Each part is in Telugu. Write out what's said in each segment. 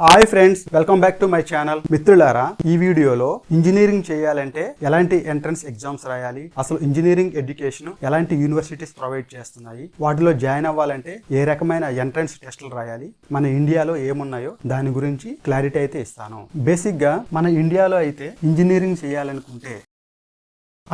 Hi friends welcome back to my channel. మిత్రులారా ఈ వీడియోలో ఇంజనీరింగ్ చేయాలంటే ఎలాంటి ఎంట్రన్స్ ఎగ్జామ్స్ రాయాలి? అసలు ఇంజనీరింగ్ ఎడ్యుకేషన్ ఎలాంటి యూనివర్సిటీస్ ప్రొవైడ్ చేస్తున్నాయి? వాటిలో జాయిన్ అవ్వాలంటే ఏ రకమైన ఎంట్రన్స్ టెస్టులు రాయాలి? మన ఇండియాలో ఏమున్నాయో దాని గురించి క్లారిటీ అయితే ఇస్తాను. బేసిక్గా మన ఇండియాలో అయితే ఇంజనీరింగ్ చేయాలనుకుంటే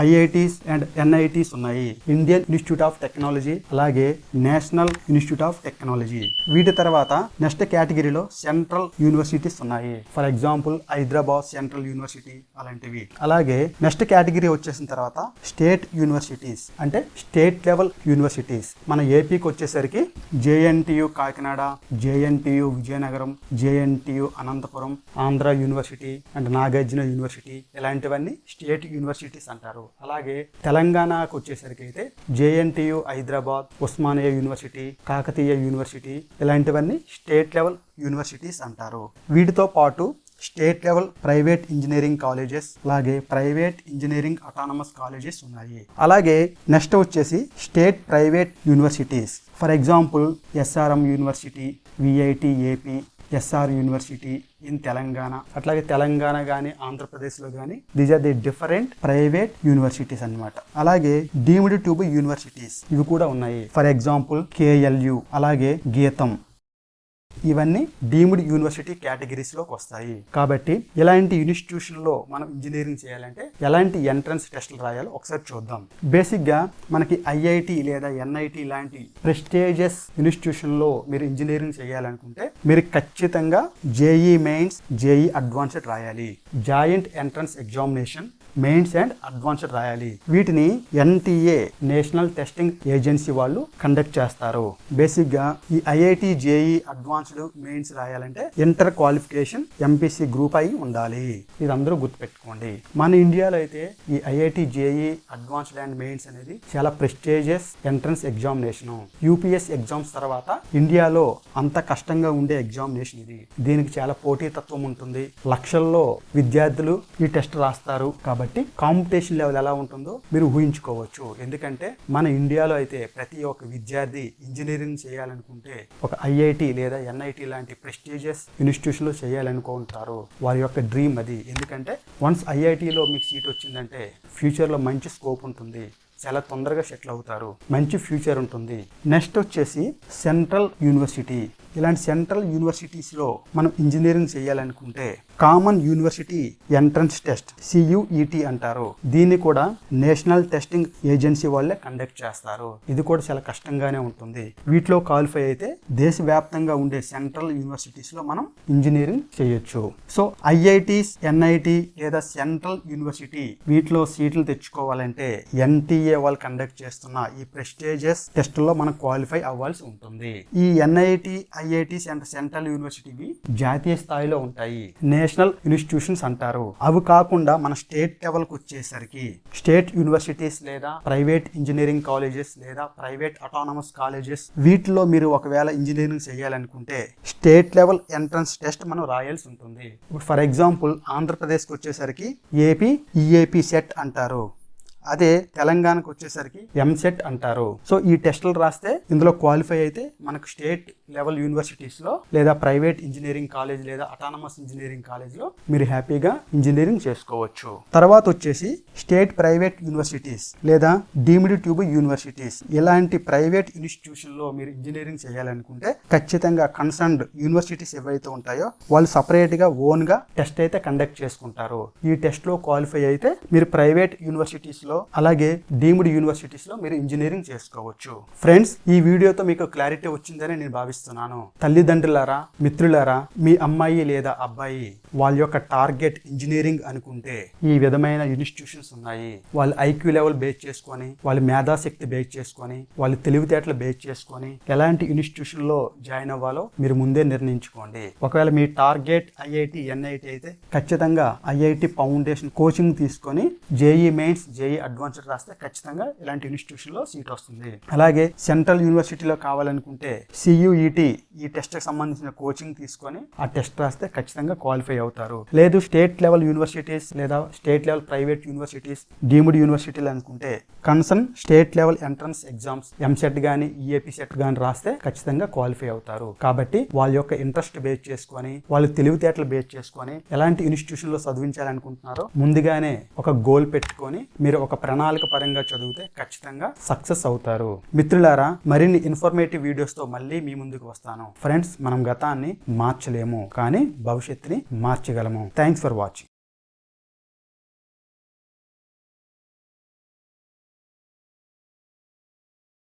ఐఐటీస్ అండ్ ఎన్ఐటీస్ ఉన్నాయి. ఇండియన్ ఇన్స్టిట్యూట్ ఆఫ్ టెక్నాలజీ అలాగే నేషనల్ ఇన్స్టిట్యూట్ ఆఫ్ టెక్నాలజీ. వీటి తర్వాత నెక్స్ట్ కేటగిరీలో సెంట్రల్ యూనివర్సిటీస్ ఉన్నాయి. For example Hyderabad central university అలాంటివి. అలాగే నెక్స్ట్ కేటగిరీ వచ్చేసిన తర్వాత స్టేట్ యూనివర్సిటీస్ అంటే స్టేట్ లెవెల్ యూనివర్సిటీస్. మన ఏపీకి వచ్చేసరికి JNTU Kakinada JNTU Vizianagaram JNTU Anantapuram Andhra university and Nagarjuna university ఇలాంటివన్నీ స్టేట్ యూనివర్సిటీస్ అంటారు. అలాగే తెలంగాణకు వచ్చేసరికి అయితే JNTU Hyderabad Osmania university Kakatiya university ఇలాంటివన్నీ స్టేట్ లెవెల్ యూనివర్సిటీస్ అంటారు. వీటితో పాటు state level private engineering colleges అలాగే ప్రైవేట్ ఇంజనీరింగ్ అటానమస్ కాలేజెస్ ఉన్నాయి. అలాగే నెక్స్ట్ వచ్చేసి state private universities. For example SRM university VIT AP SR university in Telangana. అట్లాగే తెలంగాణ కానీ ఆంధ్రప్రదేశ్లో కానీ these are the different private universities అన్నమాట. అలాగే డీమ్డ్ ట్యూబ్ యూనివర్సిటీస్ ఇవి కూడా ఉన్నాయి. ఫర్ ఎగ్జాంపుల్ కేఎల్యు అలాగే గీతం. ఇవన్నీ డీమ్డ్ యూనివర్సిటీ కేటగిరీస్లోకి వస్తాయి. కాబట్టి ఇలాంటి ఇన్స్టిట్యూషన్లో మనం ఇంజనీరింగ్ చేయాలంటే ఎలాంటి ఎంట్రన్స్ టెస్టులు రాయాలో ఒకసారి చూద్దాం. బేసిక్గా మనకి ఐఐటి లేదా ఎన్ఐటి లాంటి ప్రెస్టేజియస్ ఇన్స్టిట్యూషన్లో మీరు ఇంజనీరింగ్ చేయాలనుకుంటే మీరు ఖచ్చితంగా జేఈ మెయిన్స్ జేఈ అడ్వాన్స్డ్ రాయాలి. Joint entrance examination mains and advanced రాయాలి. వీటిని ఎన్టీఏ నేషనల్ టెస్టింగ్ ఏజెన్సీ వాళ్ళు కండక్ట్ చేస్తారు. బేసిక్గా ఈ ఐఐటి జేఈ అడ్వాన్స్డ్ మెయిన్స్ రాయాలంటే ఇంటర్ క్వాలిఫికేషన్ ఎంపీసీ గ్రూప్ అయి ఉండాలి. ఇది అందరూ గుర్తుపెట్టుకోండి. మన ఇండియాలో అయితే ఈ IIT JEE advanced and mains అనేది చాలా prestigious entrance examination. UPSC exams తర్వాత ఇండియాలో అంత కష్టంగా ఉండే ఎగ్జామినేషన్ ఇది. దీనికి చాలా పోటీతత్వం ఉంటుంది. లక్షల్లో విద్యార్థులు ఈ టెస్ట్ రాస్తారు. కాబట్టి కాబట్టి కాంపిటీషన్ లెవెల్ ఎలా ఉంటుందో మీరు ఊహించుకోవచ్చు. ఎందుకంటే మన ఇండియాలో అయితే ప్రతి ఒక్క విద్యార్థి ఇంజనీరింగ్ చేయాలనుకుంటే ఒక ఐఐటి లేదా ఎన్ఐటి లాంటి ప్రెస్టీజియస్ ఇన్స్టిట్యూషన్లో చేయాలనుకుంటారు. వారి యొక్క డ్రీమ్ అది. ఎందుకంటే వన్స్ ఐఐటిలో మీకు సీట్ వచ్చిందంటే ఫ్యూచర్లో మంచి స్కోప్ ఉంటుంది. చాలా తొందరగా సెటిల్ అవుతారు. మంచి ఫ్యూచర్ ఉంటుంది. నెక్స్ట్ వచ్చేసి సెంట్రల్ యూనివర్సిటీ. ఇలాంటి సెంట్రల్ యూనివర్సిటీస్లో మనం ఇంజనీరింగ్ చేయాలనుకుంటే common university entrance test CUET అంటారు. దీన్ని కూడా నేషనల్ టెస్టింగ్ ఏజెన్సీ వాళ్ళే కండక్ట్ చేస్తారు. ఇది కూడా చాలా కష్టంగానే ఉంటుంది. వీటిలో క్వాలిఫై అయితే దేశవ్యాప్తంగా ఉండే సెంట్రల్ యూనివర్సిటీస్లో మనం ఇంజనీరింగ్ చేయొచ్చు. సో ఐఐటిస్ ఎన్ఐటి లేదా సెంట్రల్ యూనివర్సిటీ వీటిలో సీట్లు తెచ్చుకోవాలంటే ఎన్టీఏ వాళ్ళు కండక్ట్ చేస్తున్న ఈ ప్రెస్టేజియస్ టెస్టుల్లో మనం క్వాలిఫై అవ్వాల్సి ఉంటుంది. ఈ ఎన్ఐటి ఐఐటిస్ అండ్ సెంట్రల్ యూనివర్సిటీవి జాతీయ స్థాయిలో ఉంటాయి. నేషనల్ ఇన్స్టిట్యూషన్స్ అంటారు. అవి కాకుండా మన స్టేట్ లెవెల్కి వచ్చేసరికి స్టేట్ యూనివర్సిటీస్ లేదా ప్రైవేట్ ఇంజనీరింగ్ కాలేజెస్ లేదా ప్రైవేట్ అటానమస్ కాలేజెస్ వీటిలో మీరు ఒకవేళ ఇంజనీరింగ్ చేయాలనుకుంటే స్టేట్ లెవెల్ ఎంట్రన్స్ టెస్ట్ మనం రాయాల్సి ఉంటుంది. ఇప్పుడు ఫర్ ఎగ్జాంపుల్ ఆంధ్రప్రదేశ్కి వచ్చేసరికి ఏపీ ఈఏపీ సెట్ అంటారు. అదే తెలంగాణకు వచ్చేసరికి ఎంసెట్ అంటారు. సో ఈ టెస్టులు రాస్తే ఇందులో క్వాలిఫై అయితే మనకు స్టేట్ లెవెల్ యూనివర్సిటీస్లో లేదా ప్రైవేట్ ఇంజనీరింగ్ కాలేజ్ లేదా అటానమస్ ఇంజనీరింగ్ కాలేజ్లో మీరు హ్యాపీగా ఇంజనీరింగ్ చేసుకోవచ్చు. తర్వాత వచ్చేసి స్టేట్ ప్రైవేట్ యూనివర్సిటీస్ లేదా డీమ్డ్ ట్యూబ్ యూనివర్సిటీస్. ఇలాంటి ప్రైవేట్ ఇన్స్టిట్యూషన్లో మీరు ఇంజనీరింగ్ చేయాలనుకుంటే ఖచ్చితంగా కన్సర్న్డ్ యూనివర్సిటీస్ ఏవైతే ఉంటాయో వాళ్ళు సపరేట్గా ఓన్గా టెస్ట్ అయితే కండక్ట్ చేసుకుంటారు. ఈ టెస్ట్లో క్వాలిఫై అయితే మీరు ప్రైవేట్ యూనివర్సిటీస్ లో అలాగే డీమ్డ్ యూనివర్సిటీస్లో మీరు ఇంజనీరింగ్ చేసుకోవచ్చు. ఫ్రెండ్స్ ఈ వీడియోతో మీకు క్లారిటీ వచ్చిందని నేను భావిస్తున్నాను. తల్లిదండ్రులారా మిత్రులారా మీ అమ్మాయి లేదా అబ్బాయి వాళ్ళ యొక్క టార్గెట్ ఇంజనీరింగ్ అనుకుంటే ఈ విధమైన ఇన్స్టిట్యూషన్స్ ఉన్నాయి. వాళ్ళ ఐక్యూ లెవెల్ బేస్ చేసుకొని వాళ్ళ మేధాశక్తి బేస్ చేసుకొని వాళ్ళ తెలివితేటలు బేస్ చేసుకొని ఎలాంటి ఇన్స్టిట్యూషన్లో జాయిన్ అవ్వాలో మీరు ముందే నిర్ణయించుకోండి. ఒకవేళ మీ టార్గెట్ ఐఐటి ఎన్ఐటి అయితే ఖచ్చితంగా ఐఐటి ఫౌండేషన్ కోచింగ్ తీసుకొని జేఈ మెయిన్స్ జేఈ అడ్వాన్స్డ్ రాస్తే ఖచ్చితంగా ఇలాంటి ఇన్స్టిట్యూషన్లో సీట్ వస్తుంది. అలాగే సెంట్రల్ యూనివర్సిటీలో కావాలనుకుంటే సియుఈటి ఈ టెస్ట్కి సంబంధించిన కోచింగ్ తీసుకొని ఆ టెస్ట్ రాస్తే ఖచ్చితంగా క్వాలిఫై అవుతారు. లేదు స్టేట్ లెవెల్ యూనివర్సిటీస్ లేదా state level private universities deemed యూనివర్సిటీలు అనుకుంటే concern state level entrance exams EAMCET కానీ ఈఏపీ సెట్ కానీ రాస్తే ఖచ్చితంగా క్వాలిఫై అవుతారు. కాబట్టి వాళ్ళ యొక్క ఇంట్రెస్ట్ బేస్ చేసుకొని వాళ్ళు తెలివితేటలు బేస్ చేసుకొని ఎలాంటి ఇన్స్టిట్యూషన్లో చదివించాలనుకుంటున్నారో ముందుగానే ఒక గోల్ పెట్టుకొని మీరు ఒక ప్రణాళిక పరంగా చదివితే ఖచ్చితంగా సక్సెస్ అవుతారు. మిత్రులారా మరిన్ని ఇన్ఫర్మేటివ్ వీడియోస్తో మళ్ళీ మీ ముందుకు వస్తాను. ఫ్రెండ్స్ మనం గతాన్ని మార్చలేము కానీ భవిష్యత్తుని మార్చగలము. Thanks for watching